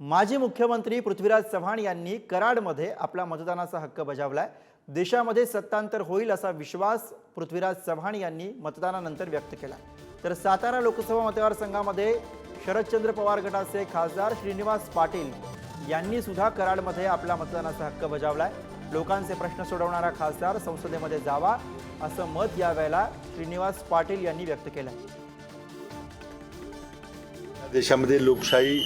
माजी मुख्यमंत्री पृथ्वीराज चव्हाण यांनी कराडमध्ये आपला मतदानाचा हक्क बजावलाय. देशामध्ये सत्तांतर होईल असा विश्वास पृथ्वीराज चव्हाण यांनी मतदानानंतर व्यक्त केला. तर सातारा लोकसभा मतदारसंघामध्ये शरदचंद्र पवार गटाचे खासदार श्रीनिवास पाटील यांनी सुद्धा कराडमध्ये आपला मतदानाचा हक्क बजावलाय. लोकांचे प्रश्न सोडवणारा खासदार संसदेमध्ये जावा असं मत यावेळेला श्रीनिवास पाटील यांनी व्यक्त केलं देशामध्ये लोकशाही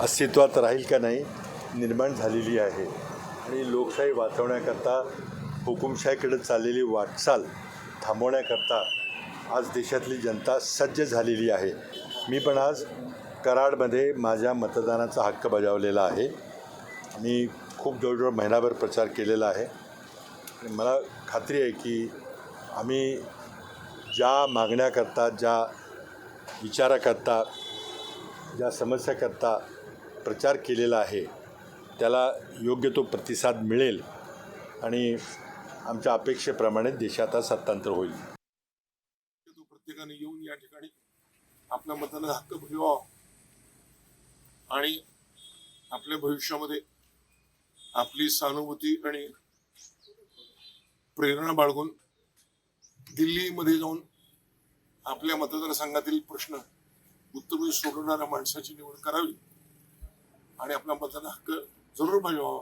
अस्तित्वात राहील का नाही निर्माण झालेली आहे. आणि लोकशाही वाचवण्याकरता हुकुमशाहीकडे चाललेली वाटचाल थांबवण्याकरता आज देशातली जनता सज्ज झालेली आहे. मी पण आज कराडमध्ये माझ्या मतदानाचा हक्क बजावलेला आहे. मी खूप जवळजवळ महिनाभर प्रचार केलेला आहे. आणि मला खात्री आहे की आम्ही ज्या मागण्याकरता ज्या विचाराकरता ज्या समस्याकरता प्रचार केलेला आहे त्याला योग्य तो प्रतिसाद मिळेल आणि आमच्या अपेक्षेप्रमाणे देशात आज सत्तांतर होईल. तो प्रत्येकाने येऊन या ठिकाणी आपल्या मताला हक्क बजावावा आणि आपल्या भविष्यामध्ये आपली सहानुभूती आणि प्रेरणा बाळगून दिल्लीमध्ये जाऊन आपल्या मतदारसंघातील प्रश्न उत्तम सोडवणाऱ्या माणसाची निवड करावी. आणि आपला मतदान हक्क जरूर बजावावा